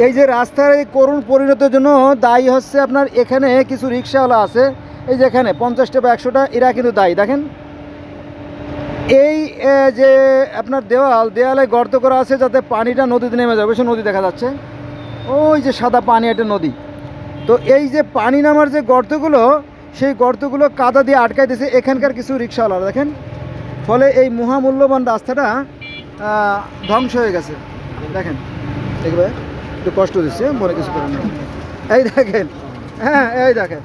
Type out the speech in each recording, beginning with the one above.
এই যে রাস্তার এই করুণ পরিণতির জন্য দায়ী হচ্ছে আপনার এখানে কিছু রিক্সাওয়ালা আছে। এই যে এখানে পঞ্চাশটা বা একশোটা, এরা কিন্তু দায়ী। দেখেন, এই যে আপনার দেওয়াল, দেওয়ালে গর্ত করা আছে যাতে পানিটা নদীতে নেমে যাবে। সে নদী দেখা যাচ্ছে। ওই যে সাদা পানি, একটা নদী। তো এই যে পানি নামার যে গর্তগুলো, সেই গর্তগুলো কাদা দিয়ে আটকাই দিয়েছে এখানকার কিছু রিক্সাওয়ালারা। দেখেন, ফলে এই মহামূল্যবান রাস্তাটা ধ্বংস হয়ে গেছে। দেখেন, দেখবে? একটু কষ্ট দিচ্ছে মনে কিছু করেন এই দেখেন হ্যাঁ এই দেখেন।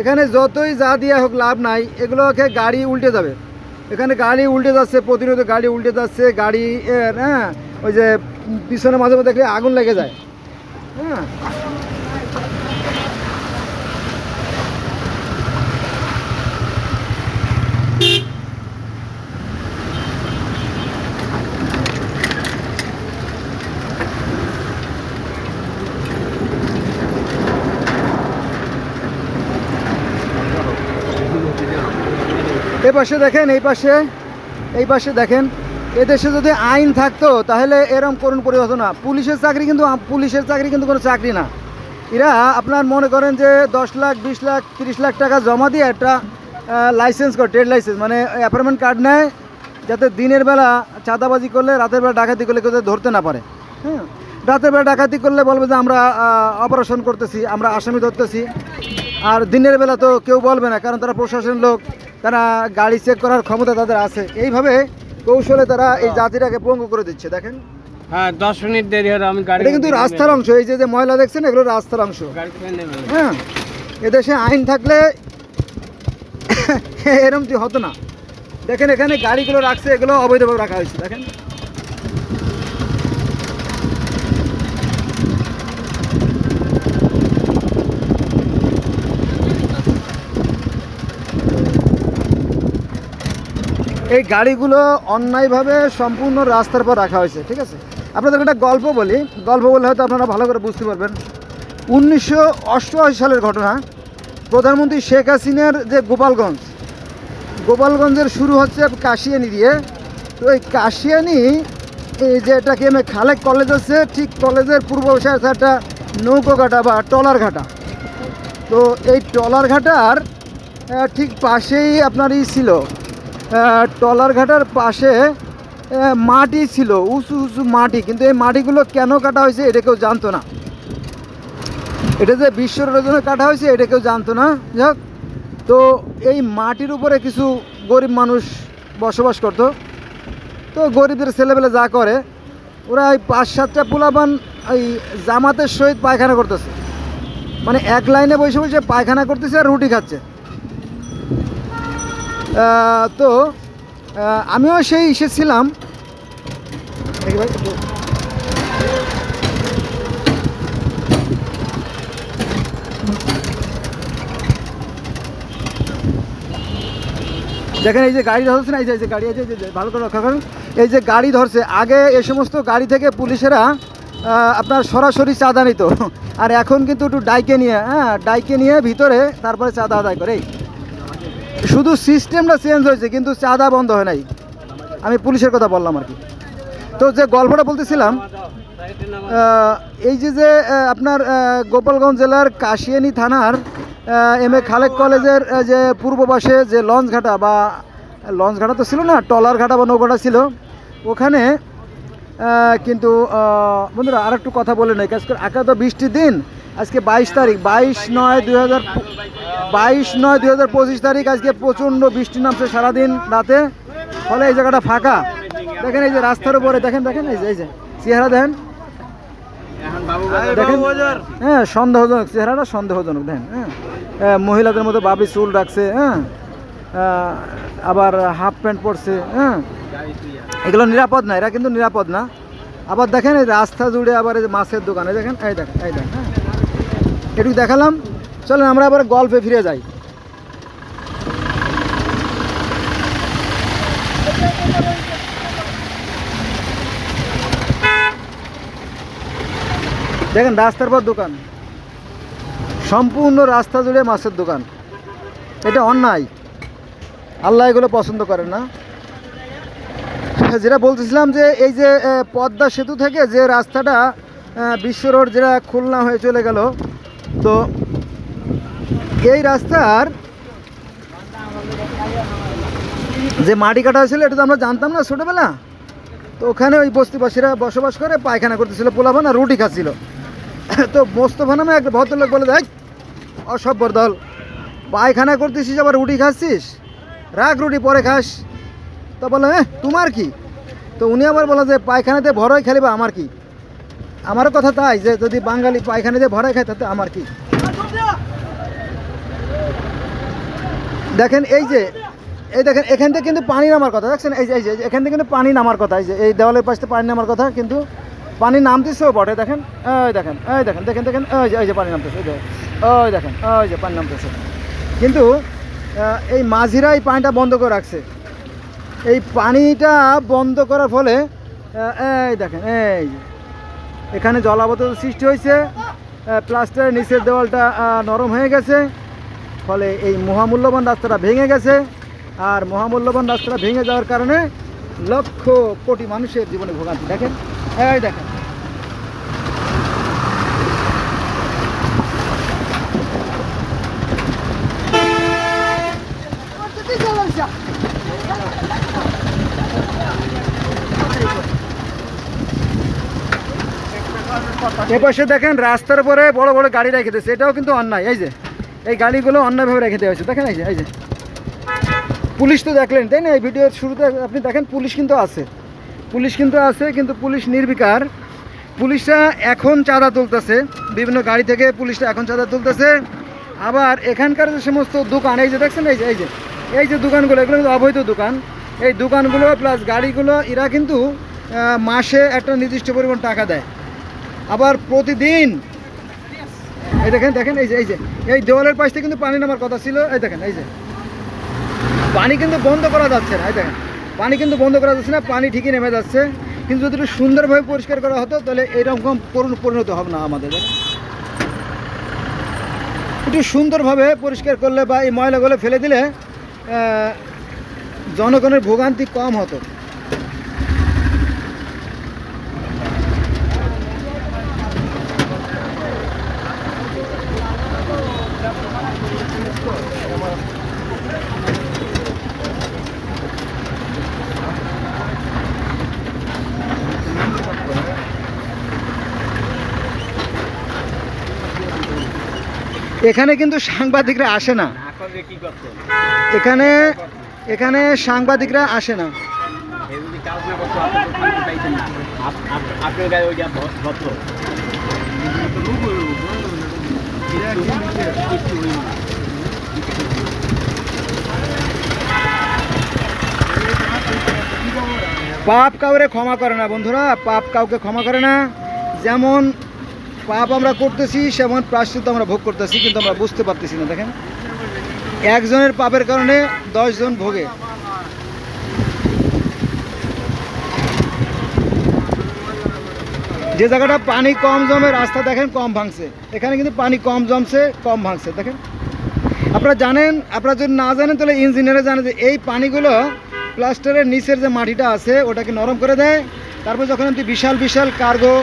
এখানে যতই যা দিয়া হোক লাভ নাই, এগুলোকে গাড়ি উল্টে যাবে। এখানে গাড়ি উল্টে যাচ্ছে প্রতিনিয়ত গাড়ি উল্টে যাচ্ছে, গাড়ি হ্যাঁ ওই যে পিছনে মাঝে মাঝে দেখলে আগুন লেগে যায়। হ্যাঁ এই পাশে দেখেন, এই পাশে এই পাশে দেখেন, এদেশে যদি আইন থাকতো, তাহলে এরম করুন পরি হতো না পুলিশের চাকরি কিন্তু পুলিশের চাকরি কিন্তু কোনো চাকরি না। এরা আপনার মনে করেন যে দশ লাখ, বিশ লাখ, তিরিশ লাখ টাকা জমা দিয়ে একটা লাইসেন্স করে ট্রেড লাইসেন্স মানে অ্যাপার্টমেন্ট কার্ড নেয়, যাতে দিনের বেলা চাঁদাবাজি করলে, রাতের বেলা ডাকাতি করলে কেউ ধরতে না পারে। হ্যাঁ রাতের বেলা ডাকাতি করলে বলবে যে আমরা অপারেশন করতেছি, আমরা আসামি ধরতেছি। আর দিনের বেলা তো কেউ বলবে না, কারণ তারা প্রশাসনের লোক। তারা গাড়ি চেক করার ক্ষমতা তাদের আছে। এইভাবে কৌশলে তারা এই জাতিটাকে পঙ্গু করে দিচ্ছে দেখেন। হ্যাঁ দশ মিনিট দেরি হলো আমি গাড়ি এটা কিন্তু রাস্তার অংশ এই যে যে ময়লা দেখছেন এগুলো রাস্তার অংশ। হ্যাঁ এদেশে আইন থাকলে এরমটি হতো না। দেখেন এখানে গাড়িগুলো রাখছে এগুলো অবৈধভাবে রাখা হয়েছে দেখেন। এই গাড়িগুলো অন্যায়ভাবে সম্পূর্ণ রাস্তার পর রাখা হয়েছে, ঠিক আছে? আপনাদের একটা গল্প বলি। গল্প বললে হয়তো আপনারা ভালো করে বুঝতে পারবেন। উনিশশো অষ্টআশি সালের ঘটনা, প্রধানমন্ত্রী শেখ হাসিনার যে গোপালগঞ্জ, গোপালগঞ্জের শুরু হচ্ছে কাশিয়ানি দিয়ে। তো এই কাশিয়ানি, এই যে এটাকে আমি খালেক কলেজ আছে? ঠিক কলেজের পূর্ব পাশে একটা নৌকো ঘাটা বা টলার ঘাটা। তো এই টলার ঘাটার ঠিক পাশেই আপনার ই ছিল। আহ, টলার ঘাটার পাশে মাটি ছিল উঁচু উঁচু মাটি। কিন্তু এই মাটিগুলো কেন কাটা হয়েছে এটা কেউ জানতো না। এটা যে বিশ্ব জন্য কাটা হয়েছে এটা কেউ জানতো না। যাক তো এই মাটির উপরে কিছু গরিব মানুষ বসবাস করতো। তো গরিবদের ছেলেবেলে যা করে ওরা এই পাঁচ সাতটা পোলাপান এই জামাতের সহিত পায়খানা করতেছে। মানে এক লাইনে বসে বসে পায়খানা করতেছে আর রুটি খাচ্ছে। তো আমিও সেই ইসে ছিলাম দেখি দেখেন এই যে গাড়ি ধরছে না, এই যে গাড়ি আছে ভালো করে রক্ষা করেন। এই যে গাড়ি ধরছে, আগে এ সমস্ত গাড়ি থেকে পুলিশেরা আপনার সরাসরি চাঁদা নিত। আর এখন কিন্তু একটু ডাইকে নিয়ে হ্যাঁ ডাইকে নিয়ে ভিতরে তারপরে চাঁদা আদায় করে। এই। শুধু সিস্টেমটা চেঞ্জ হয়েছে, কিন্তু চাঁদা বন্ধ হয় নাই। আমি পুলিশের কথা বললাম আর কি। তো যে গল্পটা বলতেছিলাম এই যে যে আপনার গোপালগঞ্জ জেলার কাশিয়ানি থানার এম এ খালেক কলেজের যে পূর্ব পাশে যে লঞ্চ ঘাটা বা, লঞ্চ ঘাটা তো ছিল না, টলার ঘাটা বা নৌকাটা ছিল, ওখানে কিন্তু বন্ধুরা আর একটু কথা বলে নেই, কাজ করে একা তো বৃষ্টির দিন, আজকে বাইশ তারিখ, বাইশ নয় দুই হাজার বাইশ নয় দুই হাজার পঁচিশ তারিখ, আজকে প্রচণ্ড বৃষ্টি নামছে সারাদিন রাতে। ফলে এই জায়গাটা ফাঁকা। দেখেন এই যে রাস্তার উপরে, দেখেন দেখেন, এই যে এই যে, চেহারা বাবু দেখেন হ্যাঁ সন্দেহজনক, চেহারাটা সন্দেহজনক, দেখেন হ্যাঁ। মহিলাদের মতো বাবি চুল রাখছে হ্যাঁ। আবার হাফ প্যান্ট পরছে হ্যাঁ। এগুলো নিরাপদ না, এরা কিন্তু নিরাপদ না। আবার দেখেন এই রাস্তা জুড়ে আবার এই মাছের দোকানে দেখেন, এই দেখেন এই দেখেন হ্যাঁ। এটুকু দেখালাম। চলেন, আমরা আবার গল্পে ফিরে যাই। দেখেন, রাস্তার পর দোকান। সম্পূর্ণ রাস্তা জুড়ে মাছের দোকান। এটা অন্যায়। আল্লাহ এগুলো পছন্দ করেন না। যেটা বলতেছিলাম যে, এই যে পদ্মা সেতু থেকে যে রাস্তাটা বিশ্ব রোড যেটা খুলনা হয়ে চলে গেল, তো এই রাস্তার যে মাটি কাটা হয়েছিল, এটা তো আমরা জানতাম না ছোটোবেলা। তো ওখানে ওই বস্তিবাসীরা বসবাস করে পায়খানা করতেছিল, পোলাপান আর রুটি খাচ্ছিল। তো মোস্তফা নামে একটা ভদ্রলোক বলে, দেখ, অসভ্যর দল। পায়খানা করতেছিস, আবার রুটি খাচ্ছিস? রাখ রুটি পরে খাস। তো বলে হ্যাঁ তোমার কি? তো উনি আবার বলে যে, পায়খানাতে ভরাই খেলে বা আমার কি? আমারও কথা তাই যে, যদি বাঙালি পায়খানাতে ভরাই খায়, তাতে আমার কি? দেখেন এই যে, এই দেখেন, এখান থেকে কিন্তু পানি নামার কথা, দেখছেন? এই যে এই যে, এখান থেকে কিন্তু পানি নামার কথা, এই যে, এই দেওয়ালের পাশে পানি নামার কথা, কিন্তু পানি নামতেছেও বটে, দেখেন? এই দেখেন এই দেখেন দেখেন দেখেন ওই যে, এই যে পানি নামতেছে, এই যে ওই দেখেন ওই যে পানি নামতেছে। কিন্তু এই মাঝিরা এই পানিটা বন্ধ করে রাখছে। এই পানিটা বন্ধ করার ফলে এই দেখেন, এই এখানে জলাবদ্ধতা সৃষ্টি হয়েছে প্লাস্টারের নিচের দেওয়ালটা নরম হয়ে গেছে। ফলে এই মহামূল্যবান রাস্তাটা ভেঙে গেছে। আর মহামূল্যবান রাস্তাটা ভেঙে যাওয়ার কারণে লক্ষ কোটি মানুষের জীবনে ভোগান্তি। দেখেন? হ্যাঁ দেখেন। এপাশে দেখেন রাস্তার উপরে বড় বড় গাড়ি রেখে দিয়েছে। এটাও কিন্তু অন্যায়। এই যে এই গাড়িগুলো অন্যভাবে রেখে দেওয়া হয়েছে। দেখেন এই যে এই যে। পুলিশ তো দেখলেন, তাই না? এই ভিডিওর শুরুতে আপনি দেখেন, পুলিশ কিন্তু আছে। পুলিশ কিন্তু আছে, কিন্তু পুলিশ নির্বিকার। পুলিশরা এখন চাঁদা তুলতেছে। বিভিন্ন গাড়ি থেকে পুলিশরা এখন চাঁদা তুলতেছে। আবার এখানকার যে সমস্ত দোকান, এই যে দেখছেন, এই যে এই যে এই যে দোকানগুলো, এগুলো কিন্তু অবৈধ দোকান। এই দোকানগুলো প্লাস গাড়িগুলো, এরা কিন্তু মাসে একটা নির্দিষ্ট পরিমাণ টাকা দেয়। আবার প্রতিদিন এই দেখেন দেখেন, এই যে এই যে। এই দেওয়ালের পাশ কিন্তু পানি নামার কথা ছিল। এই দেখেন, এই যে। পানি কিন্তু বন্ধ করা যাচ্ছে না, এই দেখেন। পানি কিন্তু বন্ধ করা যাচ্ছে না, পানি ঠিকই নেমে যাচ্ছে। কিন্তু যদি একটু সুন্দরভাবে পরিষ্কার করা হতো, তাহলে এরকম পরিণত হবে না আমাদের। একটু সুন্দরভাবে পরিষ্কার করলে বা এই ময়লাগুলো ফেলে দিলে জনগণের ভোগান্তি কম হতো। এখানে কিন্তু সাংবাদিকরা আসে না। এখানে এখানে সাংবাদিকরা আসে না। পাপ কাউরে ক্ষমা করে না, বন্ধুরা। পাপ কাউকে ক্ষমা করে না। যেমন পাপ আমরা করতেছি, সেমন প্রাশ্চিত্য আমরা ভোগ করতেছি, কিন্তু আমরা বুঝতে পারতেছি না, দেখেন। একজনের পাপের কারণে দশজন ভোগে। যে জায়গাটা পানি কম জমে, রাস্তা দেখেন কম ভাঙছে। এখানে কিন্তু পানি কম জমছে, কম ভাঙছে, দেখেন। আপনারা জানেন, আপনারা যদি না জানেন, তাহলে ইঞ্জিনিয়ারে জানেন যে এই পানিগুলো প্লাস্টারের নিচের যে মাটিটা আছে, ওটাকে নরম করে দেয়। তারপর যখন আপনি বিশাল বিশাল কার্গো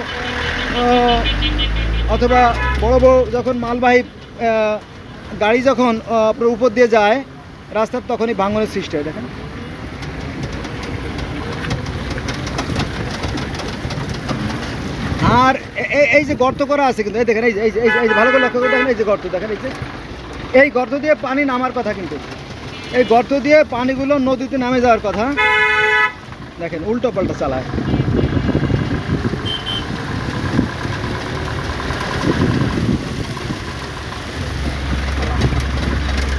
অথবা বড় বড় যখন মালবাহী গাড়ি যখন উপর দিয়ে যায় রাস্তার তখনই ভাঙনের সৃষ্টি হয়, দেখেন। আর এই যে গর্ত করা আছে কিন্তু, এই দেখেন, এই এই যে- এই যে, ভালো করে লক্ষ্য করে দেখেন, এই যে গর্ত, দেখেন, এই যে। এই গর্ত দিয়ে পানি নামার কথা কিন্তু। এই গর্ত দিয়ে পানিগুলো নদীতে নামে যাওয়ার কথা। দেখেন, উল্টো পাল্টা চালায়।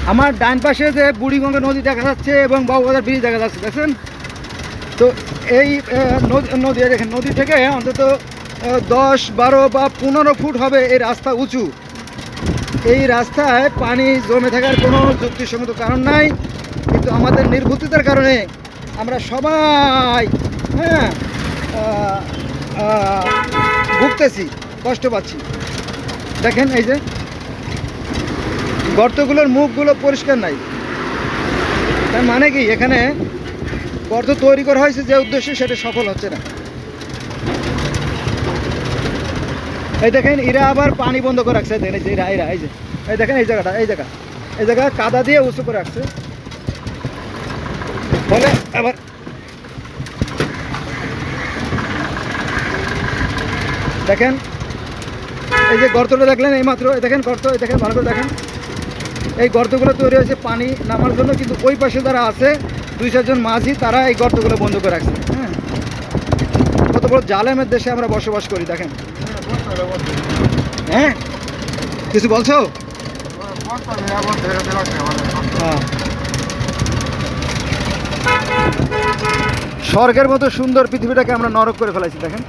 আমার ডান পাশে যে বুড়িগঙ্গা নদী দেখা যাচ্ছে এবং বাবুবাজার ব্রিজ দেখা যাচ্ছে, দেখছেন? তো এই নদ- দেখেন, নদী থেকে অন্তত দশ, বারো বা পনেরো ফুট হবে এই রাস্তা উঁচু। এই রাস্তায় পানি জমে থাকার কোনো যুক্তিসঙ্গত কারণ নাই, কিন্তু আমাদের নির্বুদ্ধিতার কারণে আমরা সবাই হ্যাঁ ভুগতেছি, কষ্ট পাচ্ছি। দেখেন এই যে গর্তগুলোর মুখগুলো পরিষ্কার নাই। তার মানে কি? এখানে গর্ত তৈরি করা হয়েছে যে উদ্দেশ্যে সেটা সফল হচ্ছে না। এই দেখেন, এরা আবার পানি বন্ধ করে রাখছে। দেখেন এরা এরা, এই যে, এই দেখেন এই জায়গাটা, এই জায়গা এই জায়গা কাদা দিয়ে উঁচু করে রাখছে। ফলে আবার দেখেন, এই যে গর্তটা দেখলেন এই মাত্র দেখেন গর্ত দেখেন, ভালো করে দেখেন। এই গর্তগুলো তৈরি হয়েছে পানি নামার জন্য, কিন্তু ওই পাশে যারা আছে, দুই চারজন মাঝি, তারা এই গর্তগুলো বন্ধ করে রাখছে। হ্যাঁ। কত বড় জালেমের দেশে আমরা বসবাস করি, দেখেন। হ্যাঁ? কিছু বলছো? হ্যাঁ। স্বর্গের মতো সুন্দর পৃথিবীটাকে আমরা নরক করে ফেলাইছি, দেখেন।